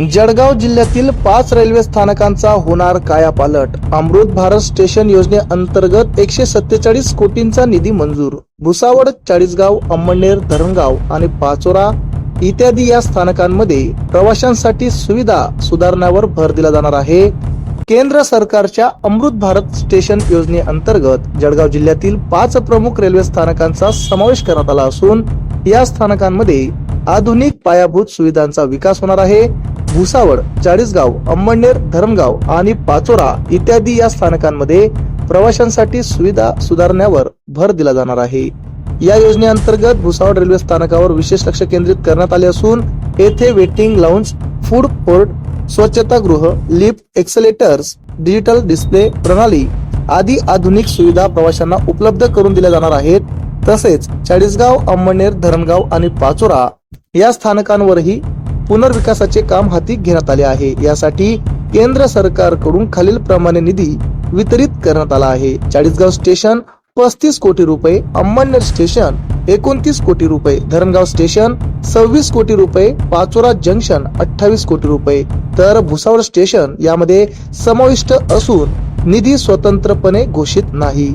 जळगाव जिल्ह्यातील पाच रेल्वे स्थानकांचा होणार कायापालट. अमृत भारत स्टेशन योजनेअंतर्गत एकशे सत्तेचाळीस कोटींचा निधी मंजूर. भुसावळ चाळीसगाव अंमळनेर धरणगाव आणि पाचोरा इत्यादी या स्थानकांमध्ये प्रवाशांसाठी सुविधा सुधारण्यावर भर दिला जाणार आहे. केंद्र सरकारच्या अमृत भारत स्टेशन योजनेअंतर्गत जळगाव जिल्ह्यातील पाच प्रमुख रेल्वे स्थानकांचा समावेश करण्यात आला असून या स्थानकांमध्ये आधुनिक पायाभूत सुविधांचा विकास होणार आहे. भुसावळ चाळीसगाव अंमळनेर धरणगाव आणि पाचोरा इत्यादी या स्थानकांमध्ये प्रवाशांसाठी सुविधा सुधारण्यावर भर दिला जाणार आहे. या योजनेअंतर्गत भुसावळ रेल्वे स्थानकावर विशेष लक्ष केंद्रित करण्यात आले असून येथे वेटिंग लाऊंज फूड कोर्ट स्वच्छतागृह लिफ्ट एक्सलेटर्स डिजिटल डिस्प्ले प्रणाली आदी आधुनिक सुविधा प्रवाशांना उपलब्ध करून दिल्या जाणार आहेत. तसेच चाळीसगाव अंमळनेर धरणगाव आणि पाचोरा या स्थानकांवरही पुनर्विकासाचे काम हाती घेण्यात आले आहे. यासाठी केंद्र सरकारकडून खालील प्रमाणे निधी वितरित करण्यात आला आहे. चाळीसगाव स्टेशन पस्तीस कोटी रुपये अंमळनेर स्टेशन एकोणतीस कोटी रुपये धरणगाव स्टेशन सव्वीस कोटी रुपये पाचोरा जंक्शन अठ्ठावीस कोटी रुपये. तर भुसावळ स्टेशन यामध्ये समाविष्ट असून निधी स्वतंत्रपणे घोषित नाही.